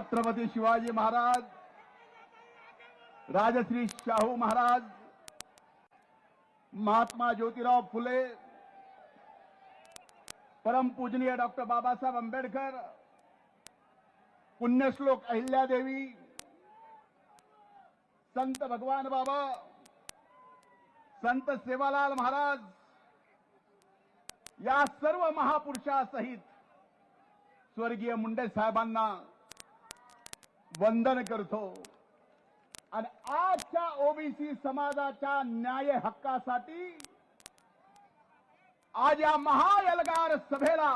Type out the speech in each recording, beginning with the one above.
छत्रपती शिवाजी महाराज राजश्री शाहू महाराज महात्मा ज्योतिराव फुले परमपूजनीय डॉक्टर बाबासाहेब आंबेडकर पुण्यश्लोक अहिल्यादेवी संत भगवान बाबा संत सेवालाल महाराज या सर्व महापुरुषासहित स्वर्गीय मुंडे साहेबांना वंदन करतो. आणि आजच्या ओबीसी समाजाच्या न्याय हक्कासाठी आज या महायलगार सभेला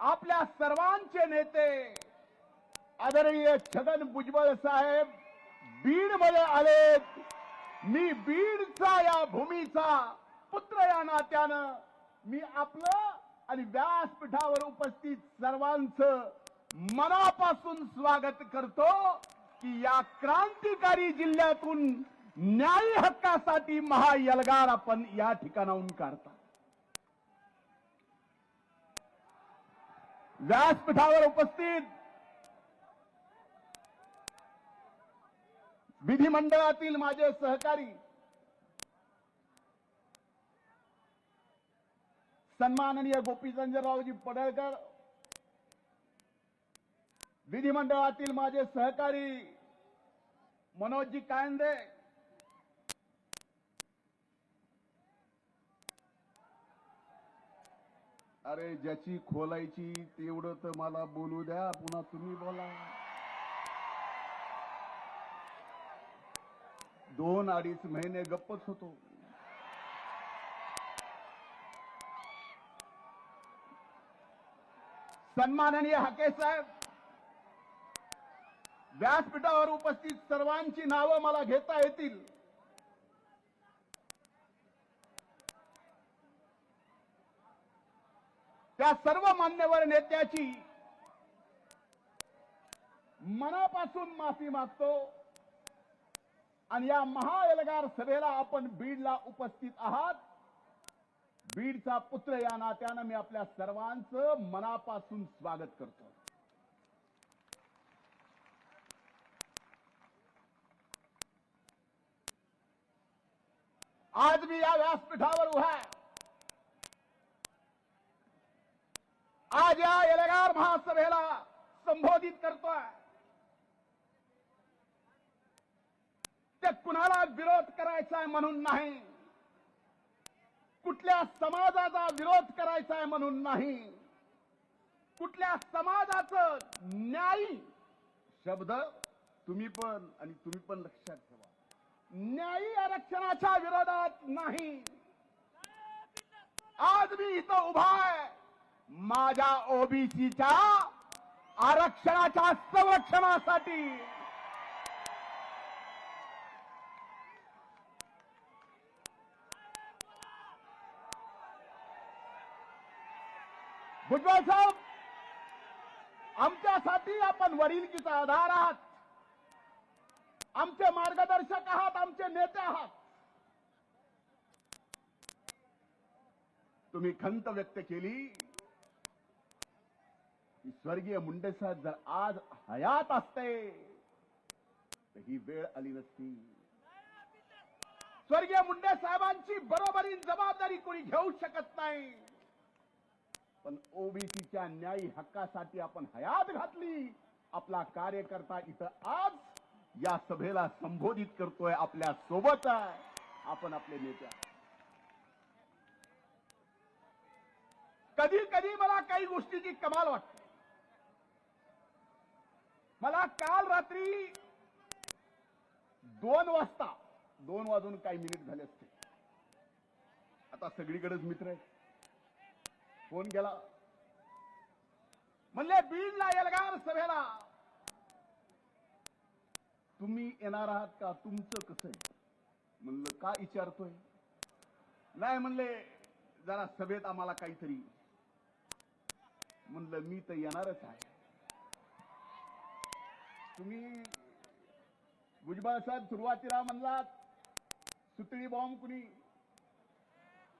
आपल्या सर्वांचे नेते आदरणीय छगन भुजबळ साहेब बीडमध्ये आलेत. मी बीडचा या भूमीचा पुत्र या नात्यानं मी आपलं आणि व्यासपीठावर उपस्थित सर्वांचं मनापासून स्वागत करतो की या क्रांतिकारी जिल्ह्यातून न्याय हक्कासाठी महायलगार आपण या ठिकाणाहून काढता. व्यासपीठावर उपस्थित विधिमंडळातील माझे सहकारी सन्माननीय गोपीचंद्ररावजी पडळकर विधिमंडळातील माझे सहकारी मनोजी कायंदे अरे ज्याची खोलायची तेवढं तर मला बोलू द्या पुन्हा तुम्ही बोला. दोन अडीच महिने गप्पच होतो. सन्माननीय हाके साहेब! व्यासपीठावर उपस्थित सर्वांची नावं मला घेता येतील. त्या सर्व मान्यवर नेत्याची मनापासून माफी मागतो आणि या महाएल्गार सभेला आपण बीडला उपस्थित आहात. बीडचा पुत्र या नात्यानं मी आपल्या सर्वांचं मनापासून स्वागत करतो. आज मी या व्यासपीठावर उभा आहे आज या एलेगार महासभेला संबोधित करतोय ते कुणाला विरोध करायचा आहे म्हणून नाही। कुठल्या समाजाचा विरोध करायचा आहे म्हणून नाही। कुठल्या समाजाचं न्यायी शब्द तुम्ही पण आणि तुम्ही पण लक्षात न्यायी आरक्षणाच्या विरोधात नाही. आज मी इथं उभा आहे. माझ्या ओबीसीच्या आरक्षणाच्या संरक्षणासाठी. भुजबळ साहेब आमच्यासाठी आपण वडिलकीचा आधार आहात आमचे मार्गदर्शक आहात आमचे नेते आहात. तुम्ही खंत व्यक्त केली. की स्वर्गीय मुंडे साहेब जर आज हयात असते तर ही वेळ आली नसती. स्वर्गीय मुंडे साहेबांची बरोबरी जबाबदारी कोणी घेऊ शकत नाही. पण ओबीसीच्या न्यायी हक्कासाठी आपण हयात घातली. आपला कार्यकर्ता इथं आज या सभेला संबोधित करतोय आपल्यासोबत आहे. आपण आपले नेते कधी कधी मला काही गोष्टीची कमाल वाटते. मला काल रात्री दोन वाजता दोन वाजून काही मिनिट झाले असते आता सगळीकडेच मित्र आहे फोन केला. म्हणले बीडला येलगार सभेला तुम्ही येणार आहात का? तुमचं कसं आहे? म्हणलं का विचारतोय नाही म्हणले जरा सभेत आम्हाला काहीतरी. म्हणलं मी तर येणारच आहे. तुम्ही भुजबळ साहेब सुरुवातीला म्हणलात सुतळी बॉम्ब कुणी?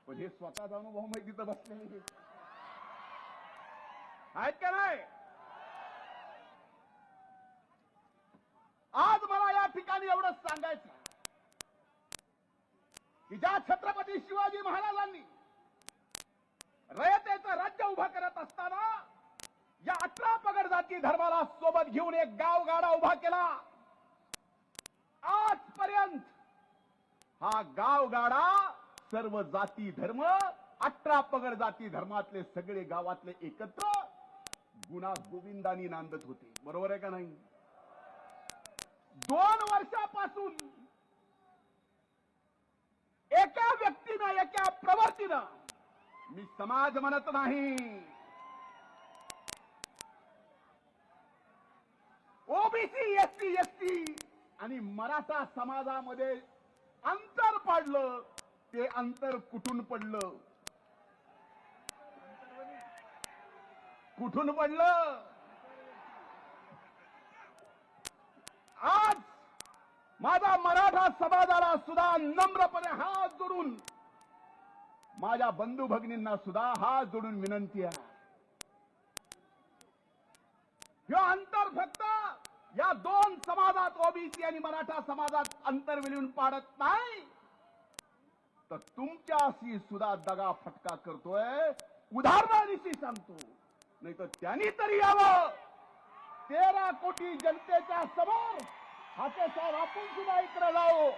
पण हे स्वतः अनुभव बॉम्ब आहे तिथं बसलेले आहेत का नाही? ठिकाणी एवढंच सांगायचं. की ज्या छत्रपती शिवाजी महाराजांनी रयतेचं राज्य उभं करत असताना या अठरा पगड जाती धर्माला सोबत घेऊन एक गावगाडा उभा केला. आजपर्यंत हा गावगाडा सर्व जाती धर्म अठरा पगड जाती धर्मातले सगळे गावातले एकत्र गुणा गोविंदानी नांदत होते. बरोबर आहे का नाही? दोन वर्षापासून एका व्यक्तीनं एका प्रवृत्तीनं मी समाज म्हणत नाही. ओबीसी एसटी एसटी आणि मराठा समाजामध्ये अंतर पडलं ते अंतर कुठून पडलं? कुठून पडलं? आज माझा मराठा समाजाला सुद्धा नम्रपणे हात जोडून माझ्या बंधू भगिनींना सुद्धा हात जोडून विनंती आहे. ह्यो अंतर फक्त या दोन समाजात ओबीसी आणि मराठा समाजात अंतर विलीन पाडत नाही तर तुमच्याशी सुद्धा दगा फटका करतोय. उदाहरणानिशी सांगतो नाही तर त्यांनी तरी यावं. तेरा कोटी जनतेच्या समोर हाते साहेब आपण सुद्धा इकडे जाऊ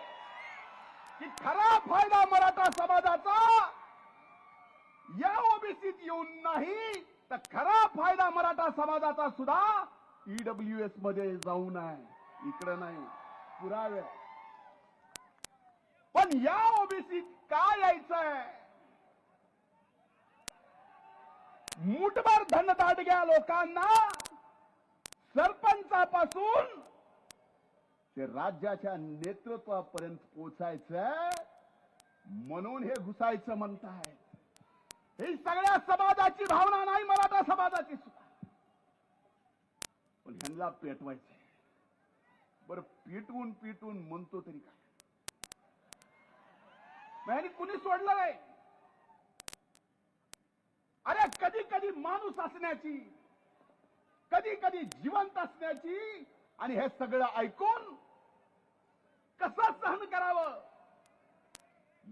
की खरा फायदा मराठा समाजाचा? या ओबीसीत येऊन नाही तर खरा फायदा मराठा समाजाचा सुद्धा ईडब्ल्यू एसमध्ये जाऊन नये इकडे नाही पुरावे. पण या ओबीसीत काय यायचंय? मुठभर धनदाडग्या लोकांना सरपंचापासून ते राज्याच्या नेतृत्वापर्यंत पोचायचं म्हणून हे घुसायचं म्हणताय ही सगळ्या समाजाची भावना नाही मराठा समाजाची सुद्धा. पण ह्यांना पेटवायचे बरं पिटवून पिटवून म्हणतो तरी काय? ह्यांनी कुणी सोडलं नाही? अरे कधी कधी माणूस असण्याची कधी कधी जिवंत असण्याची आणि हे सगळं ऐकून कसं सहन करावं?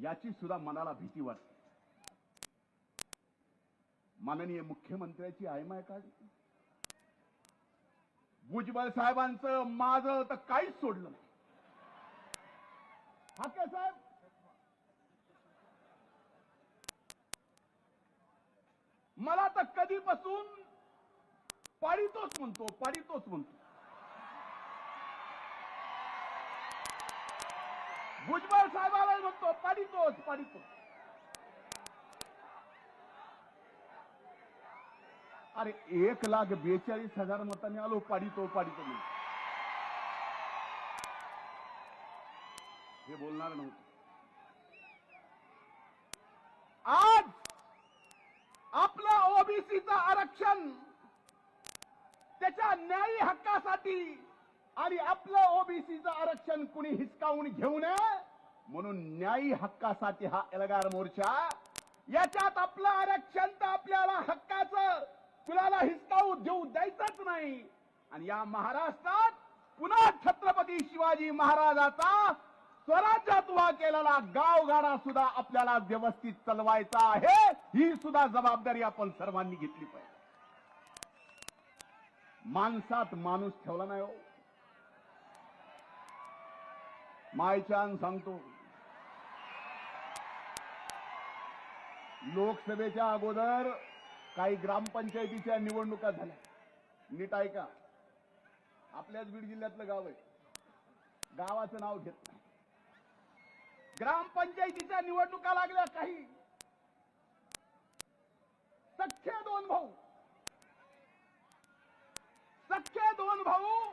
याची सुद्धा मनाला भीती वाटते. माननीय मुख्यमंत्र्याची आयमाय काढली भुजबळ साहेबांचं माझं तर काहीच सोडलं नाही. हाके साहेब? मला तर कधीपासून पाडितोच म्हणतो पाडितोच म्हणतो. भुजबळ साहेबाला म्हणतो पाडितोच पाडितोच अरे एक लाख बेचाळीस हजार मतांनी आलो पाडितो पाडितो मी हे बोलणार नव्हतं. आज आपलं ओबीसीचं आरक्षण त्याच्या न्यायी हक्कासाठी आणि आपलं ओबीसीचं आरक्षण कुणी हिसकावून घेऊ नये? म्हणून न्यायी हक्कासाठी हा एल्गार मोर्चा. याच्यात आपलं आरक्षण तर आपल्याला हक्काचं. कुणाला हिसकावू देऊ द्यायचंच नाही. आणि या महाराष्ट्रात पुन्हा छत्रपती शिवाजी महाराजाचा स्वराज्यात उभा केलेला गावगाडा सुद्धा आपल्याला व्यवस्थित चालवायचा आहे. ही सुद्धा जबाबदारी आपण सर्वांनी घेतली पाहिजे. माणसात माणूस ठेवला नाही हो. मायच्यान सांगतो. लोकसभेच्या अगोदर काही ग्रामपंचायतीच्या निवडणुका झाल्या. नीट ऐका. आपल्याच बीड जिल्ह्यातलं गाव आहे. गावाचं नाव घेत नाही. ग्रामपंचायतीच्या निवडणुका लागल्या काही. सख्खे दोन भाऊ. सख्खे दोन भाऊ.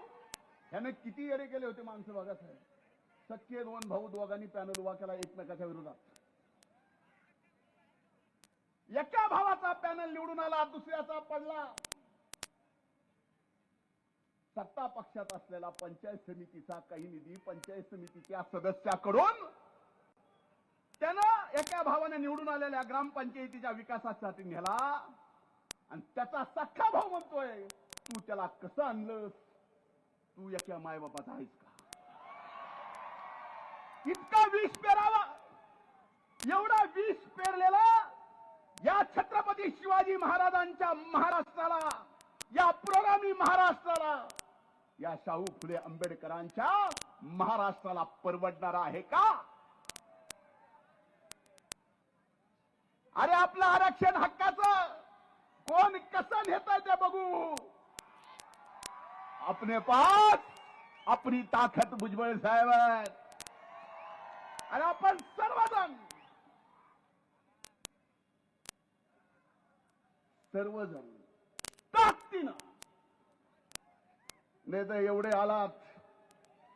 ह्याने किती येडे केले होते माणसं बघा साहेब. सख्खे दोन भाऊ दोघांनी पॅनल उभा केला एकमेकाच्या विरोधात. एका भावाचा पॅनल निवडून आला दुसऱ्याचा पडला. सत्ता पक्षात असलेला पंचायत समितीचा काही निधी पंचायत समितीच्या सदस्याकडून त्यानं एका भावाने निवडून आलेल्या ग्रामपंचायतीच्या विकासासाठी नेला. आणि त्याचा सख्खा भाऊ म्हणतोय तू त्याला कसं आणलंस? तू एका मायबापाचा आहेस इतका विष पेरावा. एवढा विष पेरलेला या छत्रपती शिवाजी महाराजांच्या महाराष्ट्राला या पुरोगामी महाराष्ट्राला या शाहू फुले आंबेडकरांच्या महाराष्ट्राला परवडणार आहे का? अरे आपलं आरक्षण हक्काचं. कोण कसं नेत ते बघू. अपने पास अपनी ताकद भुजबळ साहेब आणि आपण सर्वजण सर्वजण ताकदीनं नाही तर एवढे आलात.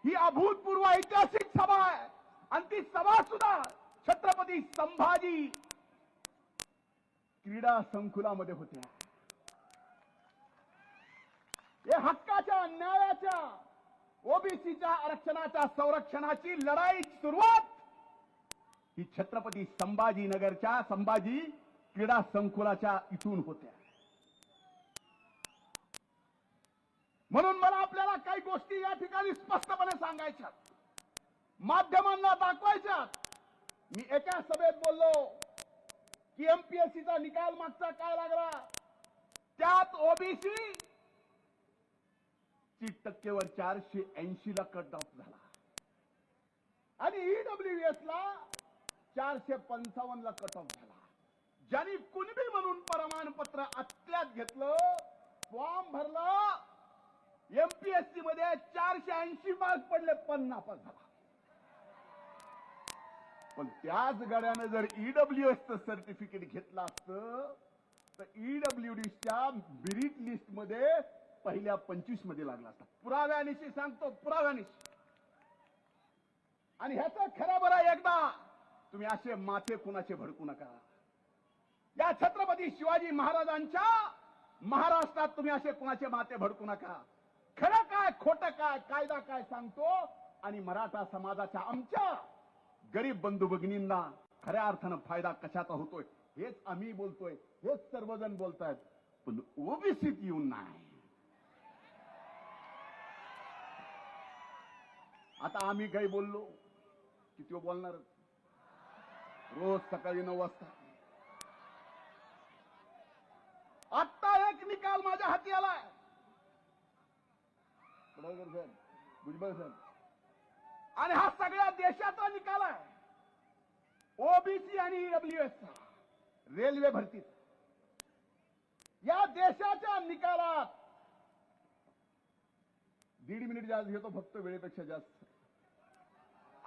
ही अभूतपूर्व ऐतिहासिक सभा आहे. आणि ती सभा सुद्धा छत्रपती संभाजी क्रीडा संकुलामध्ये होत्या हे हक्काच्या न्यायाच्या ओबीसीच्या आरक्षणाच्या संरक्षणाची लढाई सुरुवात ही छत्रपती संभाजीनगरच्या संभाजी क्रीडा संकुलाच्या इथून होत्या. म्हणून मला आपल्याला काही गोष्टी या ठिकाणी स्पष्टपणे सांगायच्या माध्यमांना दाखवायच्या मी एका सभेत बोललो की एमपीएससीचा निकाल मागचा काय लागला? त्यात ओबीसी ची टक्केवर चारशे ऐंशी ला कट ऑफ झाला. आणि ईडब्ल्यूएस ला चारशे पंचावन्न ला कट ऑफ झाला. ज्यांनी कुणबी म्हणून प्रमाणपत्र आतल्यात घेतलं फॉर्म भरला एमपीएससी मध्ये चारशे ऐंशी मार्क पडले पण झाला. पण त्याच गाड्यानं जर ईडब्ल्यूएसचं सर्टिफिकेट घेतलं असतं तर ईडब्ल्यूडीच्या मेरिट लिस्टमध्ये पहिल्या पंचवीसमध्ये लागला असता. पुराव्यानिशी सांगतो पुराव्यानिशी. आणि ह्याचं खरा बरा एकदा तुम्ही असे माथे कुणाचे भडकू नका. या छत्रपती शिवाजी महाराजांच्या महाराष्ट्रात तुम्ही असे कुणाचे माथे भडकू नका. खरं काय खोटं काय कायदा काय सांगतो आणि मराठा समाजाच्या आमच्या गरीब बंधू भगिनींना खऱ्या अर्थानं फायदा कशाचा होतोय हेच आम्ही बोलतोय हेच सर्वजण बोलतायत. पण ओबीसीत येऊन नाही. आता आम्ही काही बोललो की तो बोलणार. रोज सकाळी नऊ वाजता. आत्ता एक निकाल माझ्या हाती आलाय. साहेब भुजबळ साहेब. आणि हा सगळ्या देशाचा निकाल आहे. ओबीसी आणि ईडब्ल्यूएस रेल्वे भरतीत या देशाच्या निकालात दीड मिनिट जास्त घेतो फक्त वेळेपेक्षा जास्त.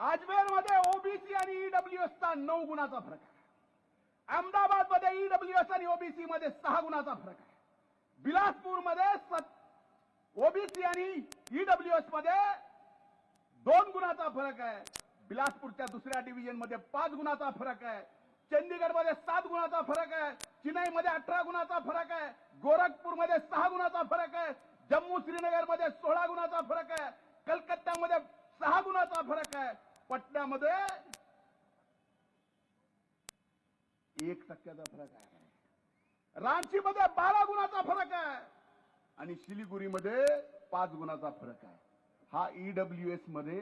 अजमेरमध्ये ओबीसी आणि ईडब्ल्यूएस चा नऊ गुणाचा फरक आहे. अहमदाबादमध्ये ईडब्ल्यूएस आणि ओबीसी मध्ये सहा गुणाचा फरक आहे. बिलासपूरमध्ये ओबीसी आणि ईडब्ल्यूएसमध्ये दोन गुणाचा फरक आहे. बिलासपूरच्या दुसऱ्या डिव्हिजनमध्ये पाच गुणाचा फरक आहे. चंदीगडमध्ये सात गुणाचा फरक आहे. चिनाई मध्ये अठरा गुणाचा फरक आहे. गोरखपूरमध्ये सहा गुणाचा फरक आहे. जम्मू श्रीनगरमध्ये सोळा गुणाचा फरक आहे. कलकत्त्यामध्ये सहा गुणाचा फरक आहे. पटण्यामध्ये एक टक्क्याचा फरक आहे. रांचीमध्ये बारा गुणाचा फरक आहे आणि शिलिगुरीमध्ये पाच गुणाचा फरक आहे. हा ईडब्ल्यू एसमध्ये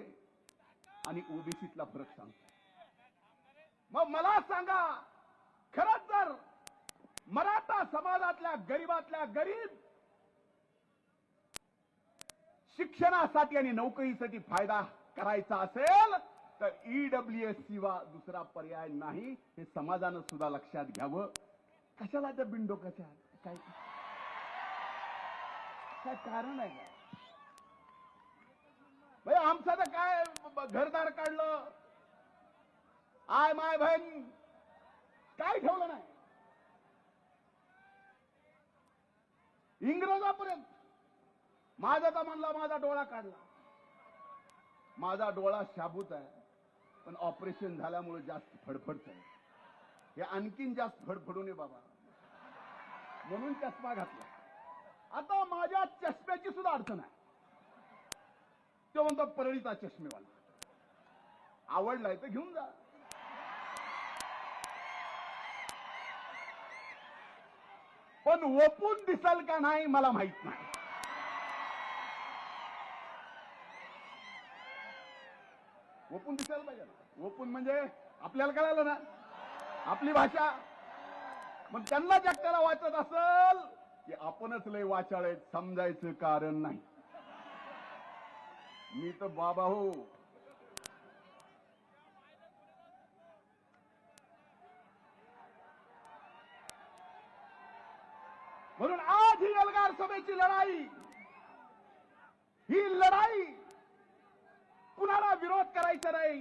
आणि ओबीसीतला फरक सांगतो मग मला सांगा खरंच जर मराठा समाजातल्या गरीबातल्या गरीब शिक्षणासाठी आणि नोकरीसाठी फायदा करायचा असेल तर ईडब्ल्यूएस शिवा दुसरा पर्याय नाही. हे समाजानं सुद्धा लक्षात घ्यावं. कशाला त्या बिंडोकाच्या काय? काय कारण आहे भाई म्हणजे आमचं तर काय घरदार काढलं? आय माय बहीण काय ठेवलं नाही? इंग्रजापर्यंत. माझा तर म्हणला माझा डोळा काढला. माझा डोळा शाबूत आहे. पण ऑपरेशन झाल्यामुळे जास्त फडफडत आहे हे आणखीन जास्त फडफडू नये बाबा. म्हणून चष्मा घातला. आता माझ्या चष्म्याची सुद्धा अडचण आहे. तो म्हणतो परळीचा चष्मेवाला. आवडलाय तर घेऊन जा. पण ओपून दिसाल का नाही मला माहीत नाही. ओपून दिसायला पाहिजे ना. ओपन म्हणजे आपल्याला कळालं ना. आपली भाषा. मग त्यांना जगताला वाचत असल की आपणच लय वाचाळ समजायचं कारण नाही. मी तर बाबा हो. म्हणून आज ही अलगार सभेची लढाई ही लढाई कुणाला विरोध करायचा नाही?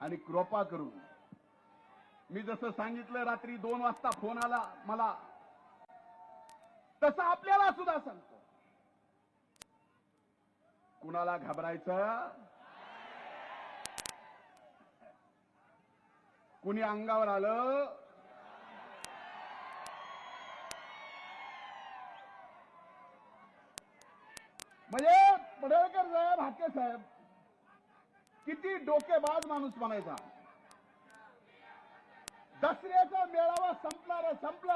आणि कृपा करून. मी जसं सांगितलं रात्री दोन वाजता फोन आला मला. तसं आपल्याला सुद्धा सांगतो. कुणाला घाबरायचं? कुणी अंगावर आलं? म्हणजे पडळकर साहेब हाके साहेब किती डोकेबाज माणूस म्हणायचा? दसऱ्याचा मेळावा संपला रे संपला.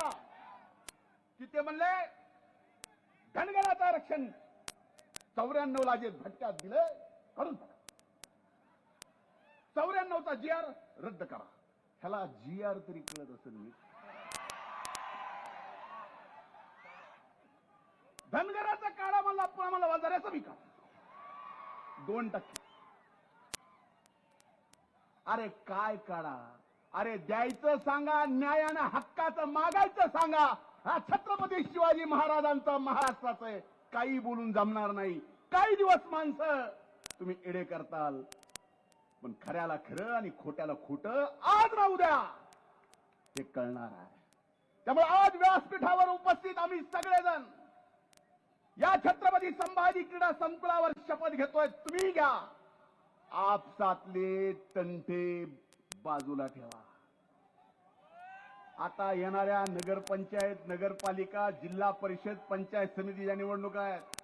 की ते म्हणले धनगराचं आरक्षण. चौऱ्याण्णव ला जे भटक्यात दिले करून टाका. चौऱ्याण्णवचा जी आर रद्द करा. ह्याला जी आर तरी कळत असेल मी. धनगराचा काढा मला पण आम्हाला बाजाराचा दोन टक्के. अरे काय काढा? अरे द्यायचं सांगा न्यायानं हक्काचं मागायचं सांगा. हा छत्रपती शिवाजी महाराजांचा महाराष्ट्राचं आहे. काही बोलून जमणार नाही. काही दिवस माणसं. तुम्ही एडे करताल. पण खऱ्याला खरं आणि खोट्याला खोट आज राहू द्या. हे कळणार आहे. त्यामुळे आज व्यासपीठावर उपस्थित आम्ही सगळेजण या छत्रपती संभाजी क्रीडा संकुलावर शपथ घेतोय. तुम्ही घ्या. आपसातले तंटे बाजूला ठेवा. आता येणाऱ्या नगरपंचायत नगरपालिका जिल्हा परिषद पंचायत समितीच्या निवडणुका आहेत.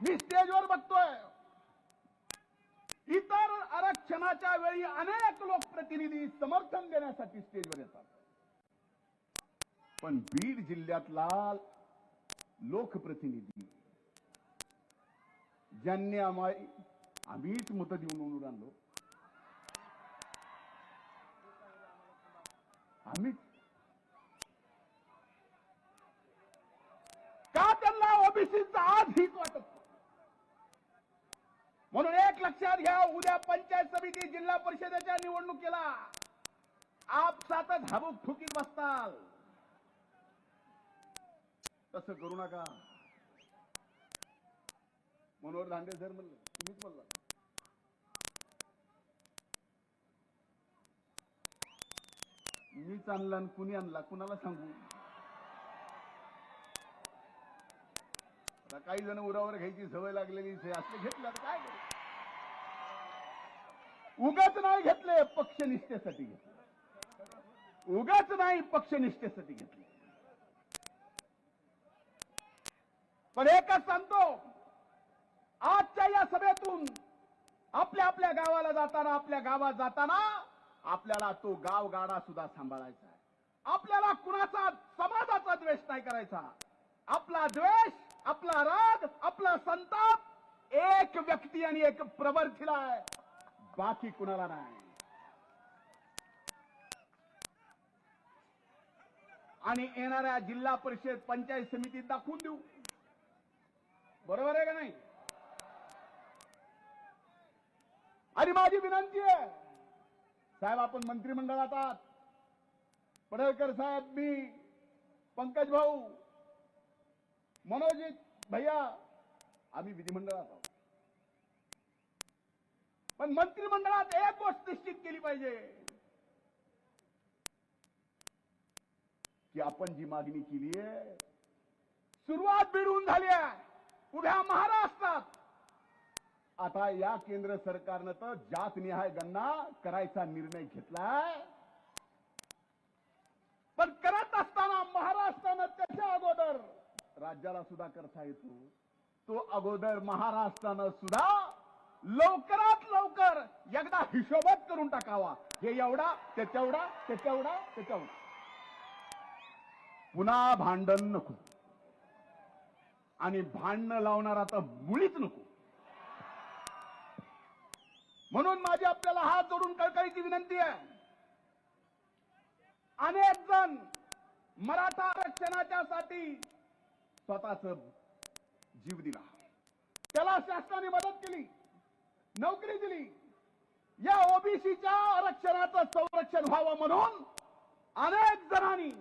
मी स्टेजवर बघतोय. इतर आरक्षणाच्या वेळी अनेक लोकप्रतिनिधी समर्थन देण्यासाठी स्टेजवर येतात. पण बीड जिल्ह्यातला लोकप्रतिनिधी ज्यांनी आम्हाला आम्हीच मतं देऊन निवडून आणलो. आम्हीच. का त्यांना ओबीसीचा आज हित वाटत? म्हणून एक लक्षात घ्या उद्या पंचायत समिती जिल्हा परिषदेच्या निवडणुकीला आपसातच हबूक ठुकीत बसताल. तसं करू नका. मनोहर धांडे सर म्हणलं तुम्हीच म्हणला मीच आणला आणि कुणी आणला? कुणाला सांगू? आता काही जण उरावर घ्यायची सवय लागलेली आहे. असले घेतलं आता काय उगाच नाही घेतले पक्षनिष्ठेसाठी घेतले. उगाच नाही पक्षनिष्ठेसाठी घेतले. पण एकच सांगतो आजच्या या सभेतून आपल्या आपल्या गावाला जाताना आपल्या गावात जाताना आपल्याला तो गाव गाडा सुद्धा सांभाळायचा आहे. आपल्याला कुणाचा समाजाचा द्वेष नाही करायचा. आपला द्वेष आपला राग आपला संताप एक व्यक्ती आणि एक प्रवर्तीला आहे. बाकी कुणाला नाही. आणि येणाऱ्या जिल्हा परिषद पंचायत समितीत दाखवून देऊ. बरोबर आहे का नाही? आणि माझी विनंती आहे साहेब आपण मंत्रिमंडळात आहात. पडळकर साहेब मी पंकज भाऊ मनोजित भैया आम्ही विधिमंडळात आहोत. पण मंत्रिमंडळात एक गोष्ट निश्चित केली पाहिजे. की आपण जी मागणी केली आहे सुरुवात बिडून झाली आहे. उभ्या महाराष्ट्रात आता या केंद्र सरकारनं तर जात निहाय गणना करायचा निर्णय घेतलाय. पण करत असताना महाराष्ट्रानं त्याच्या अगोदर राज्याला सुद्धा करता येतो तो अगोदर महाराष्ट्रानं सुद्धा लवकरात लवकर एकदा हिशोबत करून टाकावा. हे एवढा ते तेवढा ते तेवढा ते तेवढा. पुन्हा भांडण नको. आणि भांडणं लावणारा तर मुळीच नको. म्हणून माझी आपल्याला हात जोडून कळकळीची विनंती आहे. अनेक जण मराठा आरक्षणाच्या साठी स्वतःच जीव दिला. त्याला शासनाने मदत केली नोकरी दिली. या ओबीसीच्या आरक्षणाचं संरक्षण व्हावं म्हणून अनेक जणांनी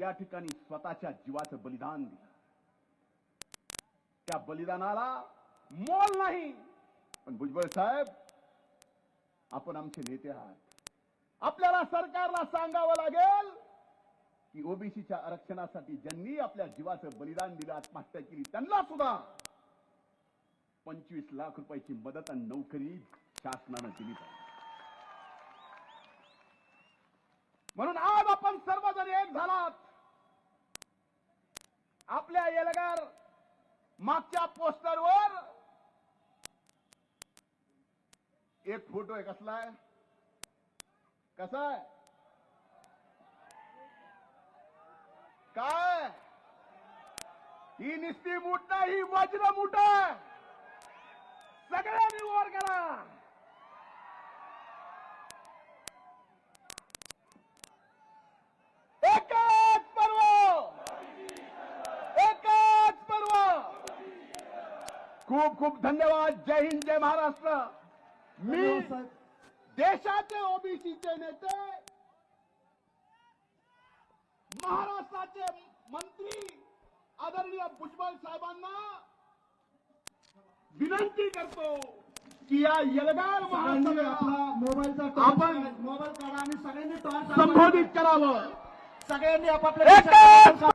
या ठिकाणी स्वतःच्या जीवाचं बलिदान दिलं. त्या बलिदानाला मोल नाही. पण भुजबळ साहेब आपण आमचे नेते आहात. आपल्याला सरकारला सांगावं लागेल की ओबीसीच्या आरक्षणासाठी ज्यांनी आपल्या जीवाचं बलिदान दिलं आत्महत्या केली त्यांना सुद्धा पंचवीस लाख रुपयाची मदत आणि नोकरी शासनानं दिली पाहिजे. म्हणून आज आपण सर्वजण एक झालात. आपल्या येलगार मागच्या पोस्टरवर एक फोटो आहे कसला आहे? कसा आहे? काय? ही निस्ती मूठ नाही ही वज्र मूठ सगळ्यांनी वर करा एकच पर्व! एकच पर्व! खूप खूप धन्यवाद. जय हिंद जय महाराष्ट्र. मी. देशाचे ओबीसीचे नेते महाराष्ट्राचे मंत्री आदरणीय भुजबळ साहेबांना विनंती करतो की या यलगार टॉर्च आपण मोबाईल काढा आणि सगळ्यांनी संबोधित करावं सगळ्यांनी आपापल्या